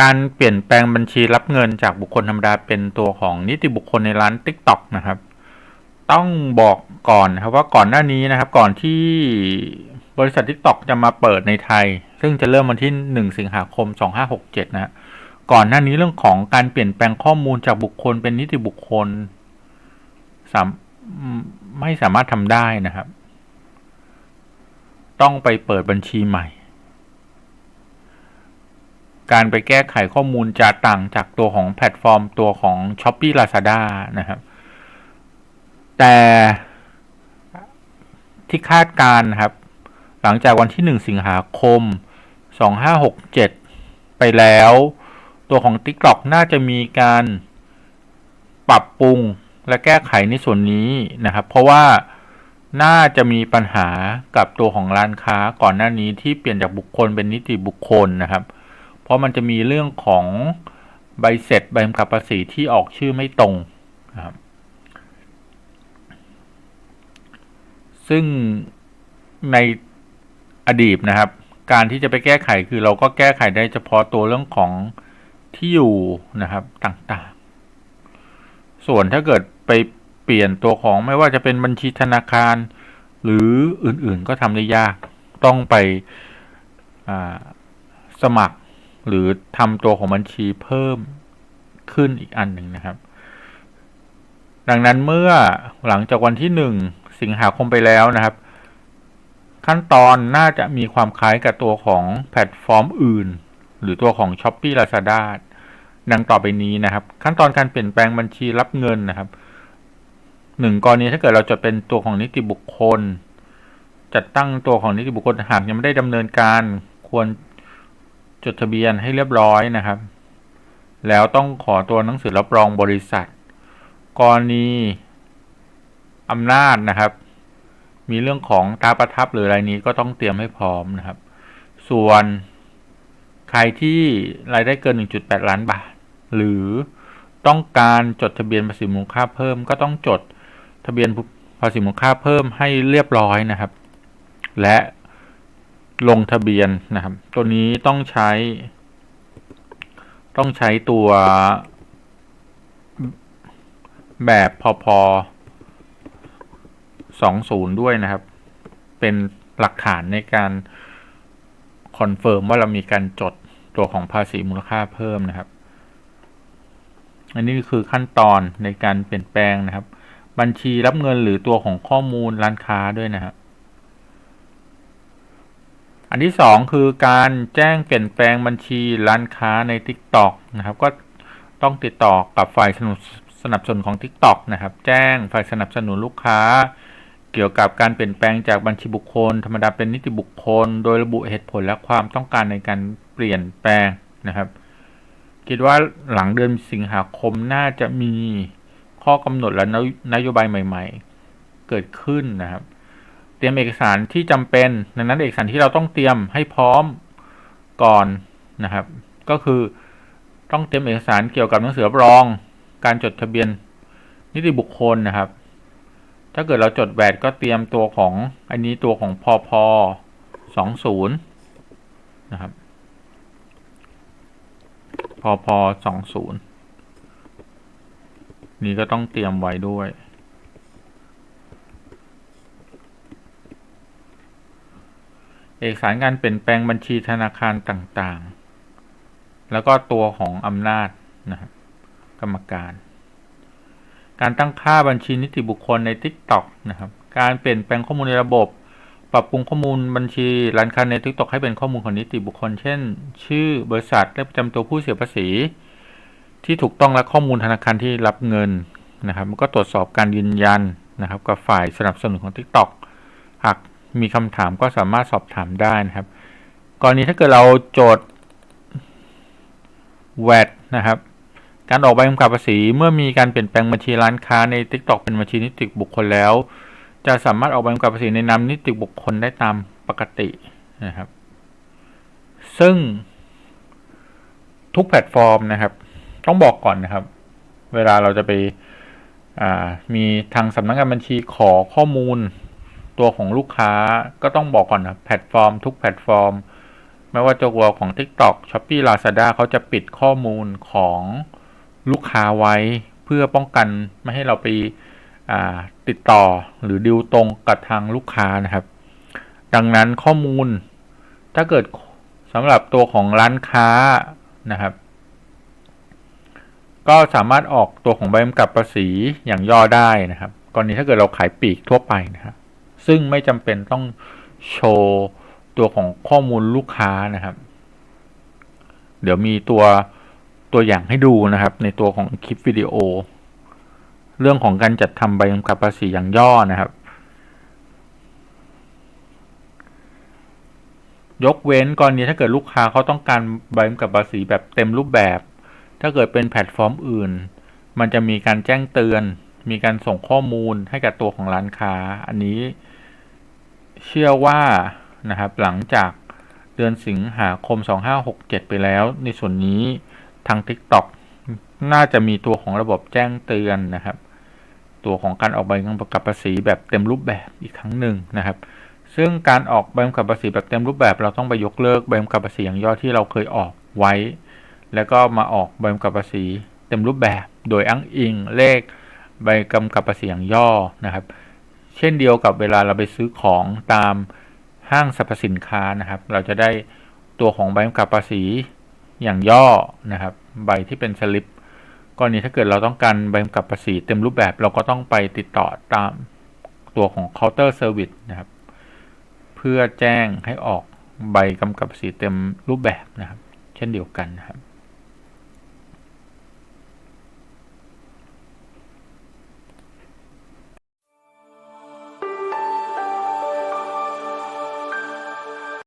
การเปลี่ยนแปลงบัญชีรับเงินจากบุคคลธรรมดาเป็นตัวของนิติบุคคลในร้าน TikTok นะครับ ต้องบอกก่อนครับว่าก่อนหน้านี้นะครับ ก่อนที่บริษัท TikTok จะมาเปิดในไทย ซึ่งจะเริ่มวันที่ 1 สิงหาคม 2567นะฮะก่อนหน้านี้เรื่องของการเปลี่ยนแปลงข้อมูลจากบุคคลเป็นนิติบุคคลสามไม่สามารถทำได้นะครับ ต้องไปเปิดบัญชีใหม่ การไปแก้ไขข้อมูลจะต่างจากตัวของแพลตฟอร์มตัวของ s h อ p e e Lazada นะครับ แต่ที่คาดการครับ หลังจากวันที่ 1 สิงหาคม 2567 ไปแล้ว ตัวของ TikTok น่าจะมีการปรับปรุงและแก้ไขในส่วนนี้นะครับ เพราะว่าน่าจะมีปัญหากับตัวของร้านค้าก่อนหน้านี้ที่เปลี่ยนจากบุคคลเป็นนิติบุคคลนะครับ เพราะมันจะมีเรื่องของใบเสร็จใบกำกับภาษีที่ออกชื่อไม่ตรงนะครับซึ่งในอดีตนะครับ การที่จะไปแก้ไขคือเราก็แก้ไขได้เฉพาะตัวเรื่องของที่อยู่นะครับต่างๆ ส่วนถ้าเกิดไปเปลี่ยนตัวของไม่ว่าจะเป็นบัญชีธนาคาร หรืออื่นๆก็ทำได้ยากต้องไปสมัคร หรือทำตัวของบัญชีเพิ่มขึ้นอีกอันหนึ่งนะครับ ดังนั้นเมื่อหลังจากวันที่หนึ่งสิงหาคมไปแล้วนะครับ ขั้นตอนน่าจะมีความคล้ายกับตัวของแพลตฟอร์มอื่น หรือตัวของ s h อ p e e Lazada ดังต่อไปนี้นะครับ ขั้นตอนการเปลี่ยนแปลงบัญชีรับเงินนะครับหนึ่งกรณีถ้าเกิดเราจดเป็นตัวของนิติบุคคล จัดตั้งตัวของนิติบุคคลหากยังไม่ได้ดำเนินการควร จดทะเบียนให้เรียบร้อยนะครับ แล้วต้องขอตัวหนังสือรับรองบริษัท กรณีอำนาจนะครับ มีเรื่องของตาประทับหรืออะไรนี้ก็ต้องเตรียมให้พร้อมนะครับ ส่วนใครที่รายได้เกิน 1.8 ล้านบาท หรือต้องการจดทะเบียนภาษีมูลค่าเพิ่ม ก็ต้องจดทะเบียนภาษีมูลค่าเพิ่มให้เรียบร้อยนะครับ และ ลงทะเบียนนะครับ ตัวนี้ต้องใช้ ต้องใช้ตัวแบบพอพอสองศูนย์ด้วยนะครับ เป็นหลักฐานในการคอนเฟิร์มว่าเรามีการจดตัวของภาษีมูลค่าเพิ่มนะครับ อันนี้คือขั้นตอนในการเปลี่ยนแปลงนะครับ บัญชีรับเงินหรือตัวของข้อมูลร้านค้าด้วยนะครับ อันที่สองคือการแจ้งเปลี่ยนแปลงบัญชีร้านค้าใน TikTok นะครับ ก็ต้องติดต่อกับฝ่ายสนับสนุนของ TikTok นะครับ แจ้งฝ่ายสนับสนุนลูกค้า เกี่ยวกับการเปลี่ยนแปลงจากบัญชีบุคคล ธรรมดาเป็นนิติบุคคล โดยระบุเหตุผลและความต้องการในการเปลี่ยนแปลงนะครับ คิดว่าหลังเดือนสิงหาคมน่าจะมีข้อกำหนดและนโยบายใหม่ ๆ เกิดขึ้นนะครับ เตรียมเอกสารที่จำเป็น ดังนั้นเอกสารที่เราต้องเตรียมให้พร้อมก่อนนะครับ ก็คือต้องเตรียมเอกสารเกี่ยวกับหนังสือรับรอง การจดทะเบียนนิติบุคคลนะครับ ถ้าเกิดเราจดแวดก็เตรียมตัวของอันนี้ตัวของพอพอสองศูนย์นะครับพอพอสองศูนย์นี่ก็ต้องเตรียมไว้ด้วย เอกสารการเปลี่ยนแปลงบัญชีธนาคารต่างๆ แล้วก็ตัวของอำนาจนะครับกรรมการ การตั้งค่าบัญชีนิติบุคคลใน TikTok นะครับ การเปลี่ยนแปลงข้อมูลในระบบ ปรับปรุงข้อมูลบัญชีร้านค้าใน TikTok ให้เป็นข้อมูลของนิติบุคคล เช่น ชื่อบริษัทและประจำตัวผู้เสียภาษี ที่ถูกต้องและข้อมูลธนาคารที่รับเงินนะครับมันก็ตรวจสอบการยืนยันนะครับกับฝ่ายสนับสนุนของ TikTok หาก มีคำถามก็สามารถสอบถามได้นะครับ กรณีถ้าเกิดเราโจทย์ VAT นะครับ การออกใบกำกับภาษีเมื่อมีการเปลี่ยนแปลงบัญชีร้านค้าใน TikTok เป็นบัญชีนิติบุคคลแล้ว จะสามารถออกใบกำกับภาษีในนามนิติบุคคลได้ตามปกตินะครับ ซึ่งทุกแพลตฟอร์มนะครับ ต้องบอกก่อนนะครับ เวลาเราจะไปมีทางสำนักงานบัญชีขอข้อมูล ตัวของลูกค้าก็ต้องบอกก่อนนะแพลตฟอร์ม ทุกแพลตฟอร์ม ไม่ว่าจะตัวของ TikTok Shopee Lazada เขาจะปิดข้อมูลของลูกค้าไว้ เพื่อป้องกันไม่ให้เราไปติดต่อหรือดิวตรงกับทางลูกค้านะครับ ดังนั้นข้อมูลถ้าเกิดสำหรับตัวของร้านค้านะครับ ก็สามารถออกตัวของใบกำกับภาษีอย่างย่อได้นะครับ กรณีถ้าเกิดเราขายปลีกทั่วไปนะครับ ซึ่งไม่จำเป็นต้องโชว์ตัวของข้อมูลลูกค้านะครับ เดี๋ยวมีตัวตัวอย่างให้ดูนะครับ ในตัวของคลิปวิดีโอ เรื่องของการจัดทำใบกำกับภาษีอย่างย่อนะครับ ยกเว้นกรณีถ้าเกิดลูกค้าเขาต้องการใบกำกับภาษีแบบเต็มรูปแบบ ถ้าเกิดเป็นแพลตฟอร์มอื่น มันจะมีการแจ้งเตือน มีการส่งข้อมูลให้กับตัวของร้านค้า อันนี้ เชื่อว่านะครับหลังจากเดือนสิงหาคม 2567 ไปแล้ว ในส่วนนี้ทาง TikTok น่าจะมีตัวของระบบแจ้งเตือนนะครับ ตัวของการออกใบกำกับภาษีแบบเต็มรูปแบบอีกครั้งหนึ่งนะครับ ซึ่งการออกใบกำกับภาษีแบบเต็มรูปแบบ เราต้องไปยกเลิกใบกำกับภาษีอย่างย่อที่เราเคยออกไว้ แล้วก็มาออกใบกำกับภาษีเต็มรูปแบบ โดยอ้างอิงเลขใบกำกับภาษีอย่างย่อนะครับ เช่นเดียวกับเวลาเราไปซื้อของตามห้างสรรพสินค้านะครับ เราจะได้ตัวของใบกำกับภาษีอย่างย่อนะครับ ใบที่เป็นสลิปกรณีถ้าเกิดเราต้องการใบกำกับภาษีเต็มรูปแบบเราก็ต้องไปติดต่อตามตัวของเคาน์เตอร์เซอร์วิสนะครับ เพื่อแจ้งให้ออกใบกำกับภาษีเต็มรูปแบบนะครับ เช่นเดียวกันนะครับ